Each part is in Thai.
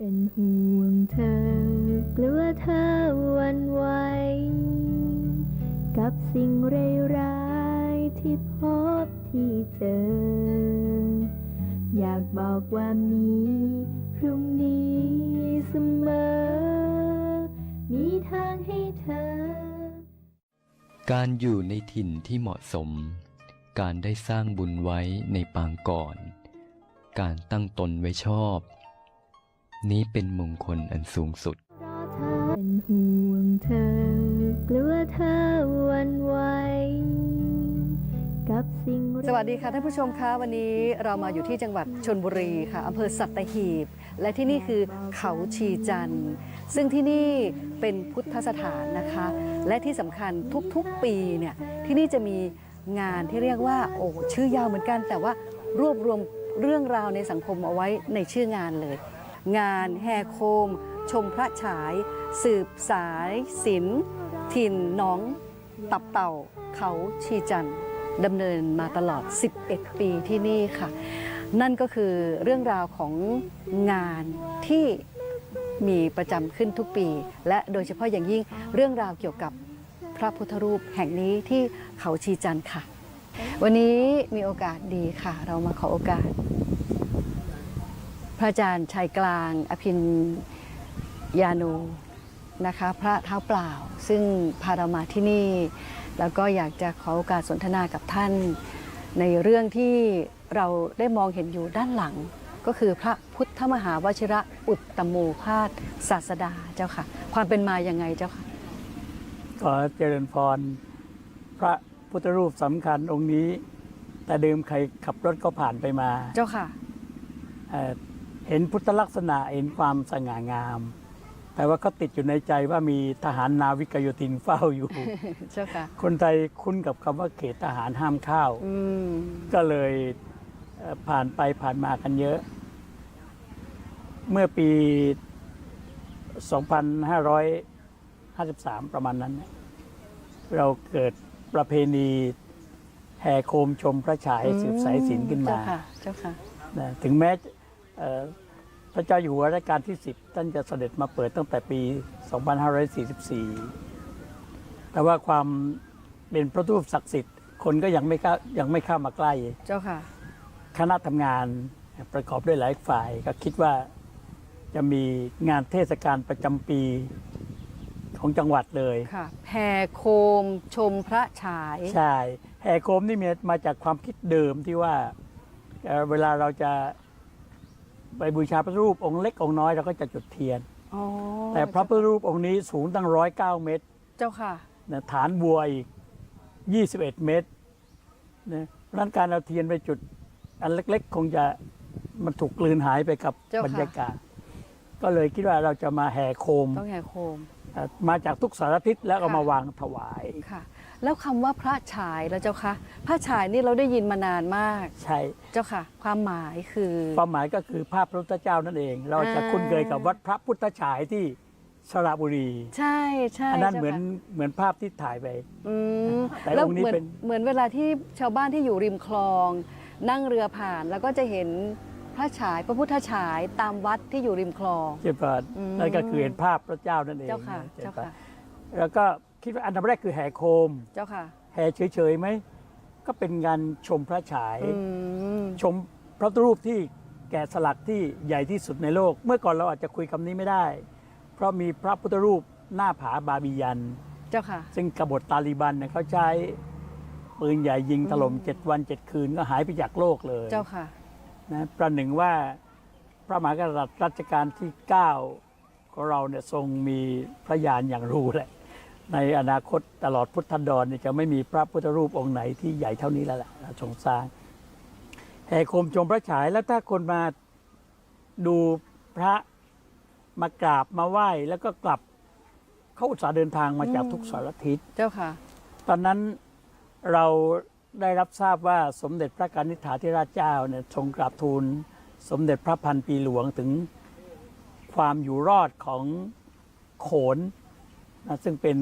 เป็นห่วงเธอกลัวเธอวันไหวกับสิ่งร้ายๆที่พบที่เจอ อยากบอกว่ามีพรุ่งนี้เสมอ มีทางให้เธอ การอยู่ในถิ่นที่เหมาะสม การได้สร้างบุญไว้ในปางก่อน การตั้งตนไว้ชอบ นี้เป็นมงคลอันสูงสุดรอเธอเป็นห่วงเธอกลัวเธอหวันไหวกับสิ่งร้ายสวัสดีค่ะท่านผู้ชมคะวันนี้เรามาอยู่ที่จังหวัดชนบุรีค่ะอำเภอสัตหีบ และที่นี่คือเขาชีจันทร์ซึ่งที่นี่เป็นพุทธสถานนะคะ และที่สำคัญทุกๆปีเนี่ยที่นี่จะมีงานที่เรียกว่าโอ้ชื่อยาวเหมือนกัน แต่ว่ารวบรวมเรื่องราวในสังคมเอาไว้ในชื่องานเลย งานแห่โคม ชมพระฉาย สืบสายศิลป์ถิ่นน้องตับเต่าเขาชีจันดำเนินมาตลอด 11 ปีที่นี่ค่ะ นั่นก็คือเรื่องราวของงานที่มีประจำขึ้นทุกปี และโดยเฉพาะอย่างยิ่งเรื่องราวเกี่ยวกับพระพุทธรูปแห่งนี้ที่เขาชีจันค่ะ วันนี้มีโอกาสดีค่ะ เรามาขอโอกาส พระอาจารย์ชายกลางอภินยาโนนะคะพระเท้าเปล่า ซึ่งพาเรามาที่นี่ แล้วก็อยากจะขอโอกาสสนทนากับท่าน ในเรื่องที่เราได้มองเห็นอยู่ด้านหลัง ก็คือพระพุทธมหาวชิระอุตตโมภาสศาสดาเจ้าค่ะ ความเป็นมายังไงเจ้าค่ะขอเจริญพรพระพุทธรูปสำคัญองค์นี้ แต่เดิมใครขับรถก็ผ่านไปมาเจ้าค่ะ เอ่อเห็นพุทธลักษณะเห็นความสง่างาม แต่ว่าก็ติดอยู่ในใจว่ามีทหารนาวิกโยธินเฝ้าอยู่ เจ้าค่ะ คนไทยคุ้นกับคำว่าเขตทหารห้ามเข้าอืมก็เลยเอ่อผ่านไปผ่านมากันเยอะ เมื่อปี 2553 ประมาณนั้นเนี่ยเราเกิดประเพณีแห่โคมชมพระฉายสืบสายสินขึ้นมา เจ้าค่ะ เจ้าค่ะ นะถึงแม้เอ่อ พระเจ้าอยู่หัวรัชกาลที่ 10 ท่านจะเสด็จมาเปิดตั้งแต่ปี 2544 แต่ว่าความเป็นพระรูปศักดิ์สิทธิ์ คนก็ยังไม่เข้ายังไม่เข้ามาใกล้ เจ้าค่ะ คณะทำงานประกอบด้วยหลายฝ่าย ก็คิดว่าจะมีงานเทศกาลประจำปีของจังหวัดเลยค่ะแห่โคมชมพระฉาย ใช่แห่โคมนี่มีมาจากความคิดเดิมที่ว่าเอ่อเวลาเราจะ ไปบูชาพระรูปองค์เล็กองค์น้อยเราก็จะจุดเทียน อ๋อแต่พระพุทธรูปองค์นี้สูงตั้งร้อยเก้าเมตรเจ้าค่ะ นะฐานบัวอีกยี่สิบเอ็ดเมตรนะเพราะฉะนั้นการเอาเทียนไปจุดอันเล็กๆ คงจะมันถูกกลืนหายไปกับเจ้าค่ะ บรรยากาศ ก็เลยคิดว่าเราจะมาแห่โคมต้องแห่โคม เอ่อมาจากทุกสารทิศแล้วก็ค่ะ มาวางถวาย ค่ะ แล้วคำว่าพระฉายแล้วเจ้าค่ะพระฉายนี่เราได้ยินมานานมากใช่เจ้าค่ะ ความหมายคือ ความหมายก็คือภาพพระพุทธเจ้านั่นเอง เราจะอ่าคุ้นเคยกับวัดพระพุทธฉายที่สระบุรี ใช่ใช่อันนั้นจ้าเหมือนค่ะเหมือนภาพที่ถ่ายไป อืมแต่แล้วองค์นี้เหมือนเป็น เหมือนเวลาที่ชาวบ้านที่อยู่ริมคลอง นั่งเรือผ่านแล้วก็จะเห็นพระฉายพระพุทธฉายตามวัดที่อยู่ริมคลอง เจ้าค่ะอืม นั่นก็คือเห็นภาพพระเจ้านั่นเองเจ้าค่ะนเจ้าค่ะ แล้วก็ คิดว่าอันดับแรกคือแห่โคม เจ้าค่ะ แห่เฉยๆไหม ก็เป็นงานชมพระฉาย อืม ชมพระพุทธรูปที่แกะสลักที่ใหญ่ที่สุดในโลก เมื่อก่อนเราอาจจะคุยคำนี้ไม่ได้ เพราะมีพระพุทธรูปหน้าผาบาบิยัน เจ้าค่ะ ซึ่งกบฏตาลีบันเนี่ยเขาใช้ปืนใหญ่ยิงถล่มอืมเจ็ดวันเจ็ดคืนก็หายไปจากโลกเลยเจ้าค่ะ นะประหนึ่งว่าพระมหากษัตริย์รัชกาลที่ 9 ของเราเนี่ยทรงมีพระญาณอย่างรู้แหละ ในอนาคตตลอดพุทธันดรเนี่ยจะไม่มีพระพุทธรูปองค์ไหนที่ใหญ่เท่านี้แล้วแหละเราทรงสร้างแห่โคมชมพระฉายแล้วถ้าคนมาดูพระมากราบมาไหว้แล้วก็กลับเขาอุตส่าห์เดินทางมาจากอืมทุกสารทิศเจ้าค่ะ ตอนนั้นเราได้รับทราบว่าสมเด็จพระกนิษฐาธิราชเจ้าเนี่ยทรงกราบทูลสมเด็จพระพันปีหลวงถึงความอยู่รอดของโขน นะซึ่งเป็น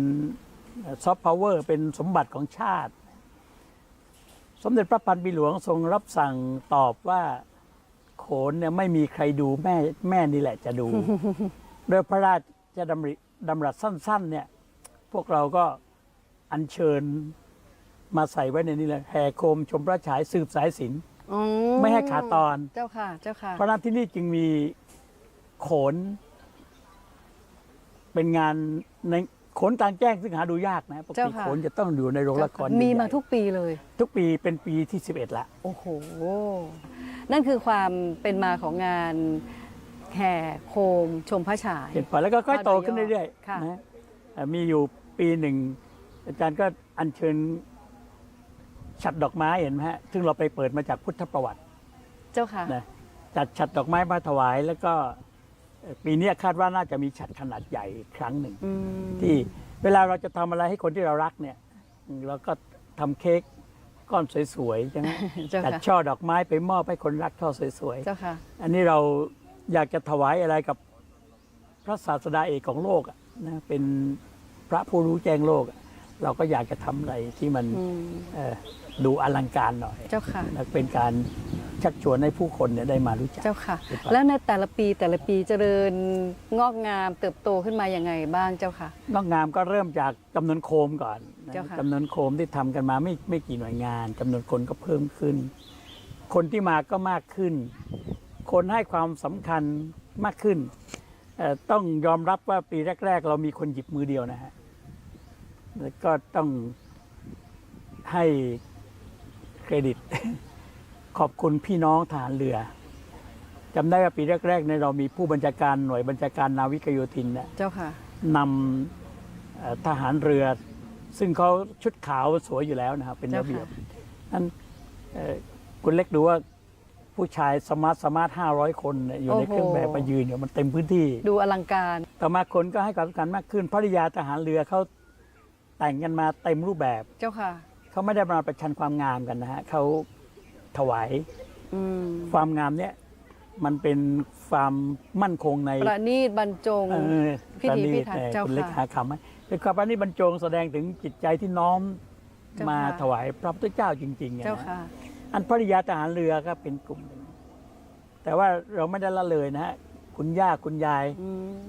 ซอฟต์พาวเวอร์เป็นสมบัติของชาติ สมเด็จพระพันปีหลวงทรงรับสั่งตอบว่าโขโขนเนี่ยไม่มีใครดูแม่แม่นี่แหละจะดู โดยพระราชดำริดำรัสสั้น ๆ เนี่ย พวกเราก็อัญเชิญมาใส่ไว้ในนี้เลยแห่โคมชมพระฉายสืบสายศิลป์อืไม่ให้ขาดตอน เจ้าค่ะ เจ้าค่ะ เพราะฉะนั้นที่นี่จึงมีโขน เป็นงานในโขนกลางแจ้งซึ่งหาดูยากนะปกเจ้าติค่ะ โขนจะต้องอยู่ในโรงละครมีใหญ่ๆมาทุกปีเลย ทุกปีเป็นปีที่ 11 ละ โอ้โห นั่นคือความเป็นมาของงานแห่โคมชมพระฉาย เห็นไปแล้วก็ค่อยโตขึ้นเรื่อยค่ะ ๆนะเอ่อมีอยู่ปีหนึ่ง อาจารย์ก็อัญเชิญฉัดดอกไม้เห็นไหมฮะ ซึ่งเราไปเปิดมาจากพุทธประวัติเจ้าค่ะ นะจัดฉัดดอกไม้มาถวาย แล้วก็เอ่อ ปีเนี้ยคาดว่าน่าจะมีฉัดขนาดใหญ่อีกครั้งหนึ่ง อืมที่เวลาเราจะทำอะไรให้คนที่เรารักเนี่ยเราก็ทำเค้กก้อนสวยๆใช่ไหมเจ้าจัดค่ะช่อดอกไม้ไปมอบให้คนรักช่อสวยเจ้าค่ะ ๆ อันนี้เราอยากจะถวายอะไรกับพระศาสดาเอกของโลกอะนะเป็นพระผู้รู้แจ้งโลกอะเราก็อยากจะทำอะไรที่มันอืมเอ่อดูอลังการหน่อย เจ้าค่ะ และเป็นการ ชักชวนให้ผู้คนเนี่ยได้มารู้จัก เจ้าค่ะหรือเปล่าแล้วในแต่ละปีแต่ละปีเจริญงอกงามเติบโตขึ้นมาอย่างไงบ้างเจ้าค่ะ นอกงามก็เริ่มจากจำนวนโคมก่อนนะเจ้าค่ะ จำนวนโคมที่ทำกันมาไม่ไม่กี่หน่วยงานจำนวนคนก็เพิ่มขึ้น คนที่มาก็มากขึ้น คนให้ความสำคัญมากขึ้นเอ่อต้องยอมรับว่าปีแรก ๆ เรามีคนหยิบมือเดียวนะฮะแล้วก็ต้องให้เครดิต ขอบคุณพี่น้องทหารเรือจำได้ว่าปีแรกๆเนี่ยเรามีผู้บัญชาการหน่วยบัญชาการนาวิกโยธินเนี่ยเจ้าค่ะนำเอ่อทหารเรือ ซึ่งเขาชุดขาวสวยอยู่แล้วนะครับเป็นระเบียบนั้นเอ่อคุณเล็กดูว่าผู้ชายสมาร์ทสมาร์ทห้าร้อยคนเนี่ยอยู่ในโอ้โหเครื่องแบบมายืนอยู่มันเต็มพื้นที่ ดูอลังการ ต่อมาคนก็ให้ความสำคัญมากขึ้นภริยาทหารเรือเขาแต่งกันมาเต็มรูปแบบ เจ้าค่ะเขาไม่ได้มาประชันความงามกันนะฮะเขา ถวายอืมความงามเนี่ยมันเป็นความมั่นคงในประณีตบรรจงเออพิธีประณีพิตถันเอ่อเจ้าคุณเล็กค่ะหาคำไหมเป็นความประณีตบรรจงแสดงถึงจิตใจที่น้อมเจ้ามาค่ะถวายพระพุทธเจ้าจริงๆอะนะเจ้าค่ะอันภริยาทหารเรือก็เป็นกลุ่มหนึ่งแต่ว่าเราไม่ได้ละเลยนะฮะคุณย่าคุณยายอืม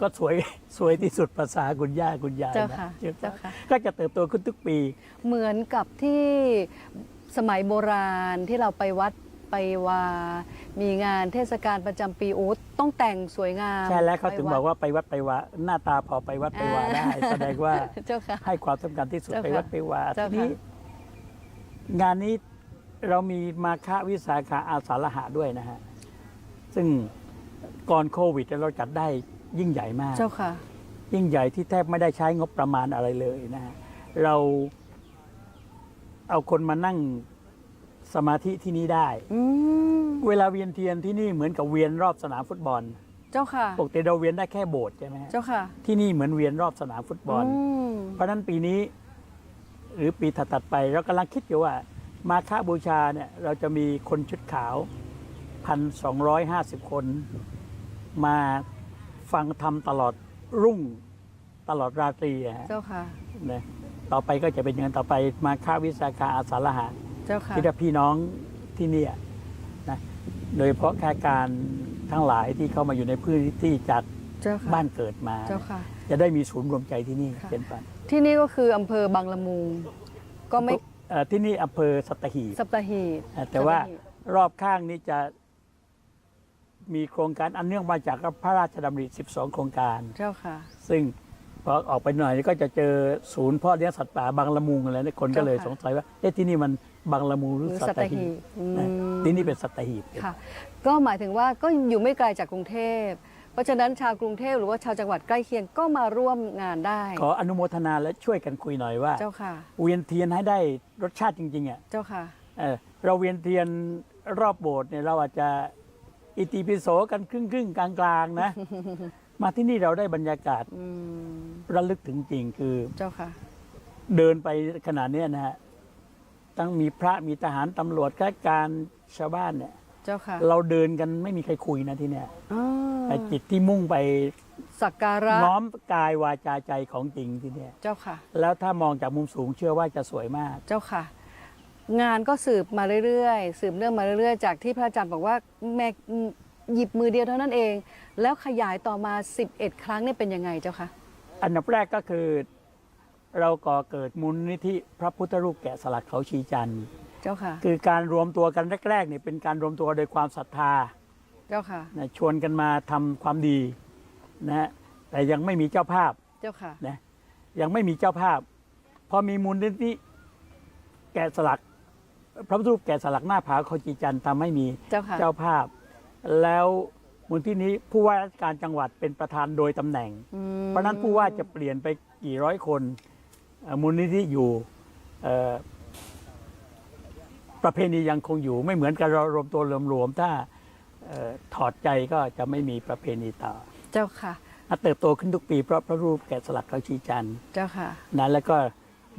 ก็สวยสวยที่สุดภาษาคุณย่าคุณยายเจ้านะค่ะเจ้าเจ้าค่ะก็จะเติบโตขึ้นทุกปี เหมือนกับที่ สมัยโบราณที่เราไปวัดไปวา มีงานเทศกาลประจำปีโอ้ต้องแต่งสวยงามใช่แล้วเขาถึงไปบอกดว่าไปวัดไปวาหน้าตาพอไปวัดไปวาได้แสดงว่าเจ้าค่ะให้ความสำคัญที่สุดเจ้าค่ะไปวัดไปวาเจ้าทีค่ะนี้ งานนี้เรามีมาฆวิสาขาอาสาฬหะด้วยนะฮะ ซึ่งก่อนโควิดเราจัดได้ยิ่งใหญ่มาก เจ้าค่ะ ยิ่งใหญ่ที่แทบไม่ได้ใช้งบประมาณอะไรเลยนะฮะเรา เอาคนมานั่งสมาธิที่นี่ได้ อืมเวลาเวียนเทียนที่นี่เหมือนกับเวียนรอบสนามฟุตบอลเจ้าค่ะ ปกติเราเวียนได้แค่โบสถ์ใช่ไหมฮะเจ้าค่ะที่นี่เหมือนเวียนรอบสนามฟุตบอล มเพราะฉะนั้นปีนี้หรือปีถัดๆไปเรากำลังคิดอยู่ว่า มาฆบูชาเนี่ยเราจะมีคนชุดขาวพันสองร้อยห้าสิบคน มาฟังธรรมตลอดรุ่งตลอดราตรีอะฮะเจ้าค่ะนะ ต่อไปก็จะเป็นอย่างนั้นต่อไปมาฆวิสาขาอาสาฬหะเจ้าค่ะที่ถ้าพี่น้องที่เนี่ยนะโดยเฉพาะข้าการทั้งหลายที่เข้ามาอยู่ในพื้นที่จากเจ้าค่ะบ้านเกิดมาเจ้าค่ะจะได้มีศูนย์รวมใจที่นี่ค่ะเป็นปันที่นี่ก็คืออำเภอบางละมุงก็ไม่เอ่อที่นี่อำเภอสัตหีบสัปตหีบเอ่อแต่ว่าสัตหีบรอบข้างนี้จะมีโครงการอันเนื่องมาจากพระราชดำริ 12 โครงการ เจ้าค่ะ ซึ่ง พอออกไปหน่อยก็จะเจอศูนย์พ่อเลี้ยงสัตว์ป่าบางละมุงอะไรเนี่ยคนก็เลยเจ้าค่ะสงสัยว่าเอ๊ะที่นี่มันบางละมุงหหรืรืออสัสัตตหีหีบบอืมนะที่นี่เป็นสัตหีบค่ะ ก็หมายถึงว่าก็อยู่ไม่ไกลจากกรุงเทพเพราะฉะนั้นชาวกรุงเทพหรือว่าชาวจังหวัดใกล้เคียงก็มาร่วมงานได้ ขออนุโมทนาและช่วยกันคุยหน่อยว่า เจ้าค่ะ เวียนเทียนให้ได้รสชาติจริงๆอะเจ้าค่ะเออเราเวียนเทียนรอบโบสถ์เนี่ยเราอาจจะอิติปิโสกันครึ่งครึ่งๆกลางๆนะ มาที่นี่เราได้บรรยากาศอืมระลึกถึงจริงคือ เจ้าค่ะ เดินไปขนาดเนี้ยนะฮะตั้งมีพระมีทหารตำรวจข้าการชาวบ้านเนี่ย เจ้าค่ะเราเดินกันไม่มีใครคุยนะที่เนี่ยอ่าแต่จิตที่มุ่งไปสักการะน้อมกายวาจาใจของจริงที่เนี่ย เจ้าค่ะ แล้วถ้ามองจากมุมสูงเชื่อว่าจะสวยมาก เจ้าค่ะ งานก็สืบมาเรื่อยๆ สืบเนื่องมาเรื่อยๆ จากที่พระอาจารย์บอกว่าแม่ หยิบมือเดียวเท่านั้นเอง แล้วขยายต่อมา 11 ครั้งเนี่ยเป็นยังไงเจ้าคะอันดับแรกก็คือเราก่อเกิดมูลนิธิพระพุทธรูปแกะสลักเขาชีจันทร์เจ้าค่ะ คือการรวมตัวกันแรกๆเนี่ยเป็นการรวมตัวโดยความศรัทธาเจ้าค่ะนะชวนกันมาทำความดีนะฮะแต่ยังไม่มีเจ้าภาพเจ้าค่ะนะยังไม่มีเจ้าภาพพอมีมูลนิธิแกะสลัก พระพุทธรูปแกะสลักหน้าผาเขาชีจันทร์ทำให้มีเจ้าค่ะ เจ้าภาพ แล้วมูลที่นี้ผู้ว่าราชการจังหวัดเป็นประธานโดยตำแหน่งอืมเพราะฉะนั้นผู้ว่าจะเปลี่ยนไปกี่ร้อยคนเอ่อมูลนิธิอยู่เอ่อประเพณียังคงอยู่ไม่เหมือนกับเรารวมตัวรวมๆถ้าเอ่อถอดใจก็จะไม่มีประเพณีต่อ เจ้าค่ะอะเติบโตขึ้นทุกปีเพราะพระรูปแกะสลักเขาชีจันทร์เจ้าค่ะนะแล้วก็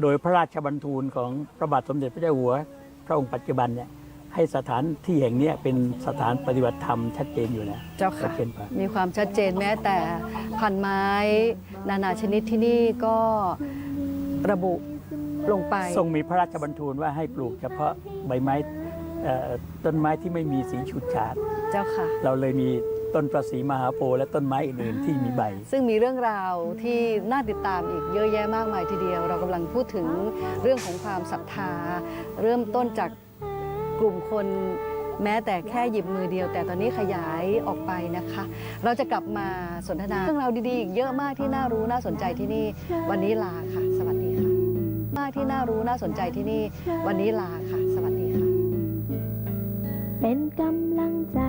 โดยพระราชบัญทูลของพระบาทสมเด็จพระเจ้าอยู่หัว พระองค์ปัจจุบันเนี่ย ให้สถานที่แห่งเนี้ยเป็นสถานปฏิบัติธรรมชัดเจนอยู่นะเจ้าชัค่ะดเจนกว่ามีความชัดเจนแม้แต่พันไม้นานาชนิดที่นี่ก็ระบุลงไป ทรงมีพระราชบัญทูลว่าให้ปลูกเฉพาะใบไม้เอ่อต้นไม้ที่ไม่มีสีฉูดฉาด เจ้าค่ะ เราเลยมีต้นประสีมหาโพธิ์และต้นไม้อื่นๆที่มีใบ ซึ่งมีเรื่องราวที่น่าติดตามอีกเยอะแยะมากมายทีเดียว เรากำลังพูดถึงเรื่องของความศรัทธา เริ่มต้นจาก กลุ่มคนแม้แต่แค่หยิบมือเดียว แต่ตอนนี้ขยายออกไปนะคะ เราจะกลับมาสนทนาเรื่องราวดีๆอีกเยอะมากที่น่ารู้น่าสนใจที่นี่ วันนี้ลาค่ะ สวัสดีค่ะ มากที่น่ารู้น่าสนใจที่นี่ วันนี้ลาค่ะ สวัสดีค่ะ เป็นกำลังใจ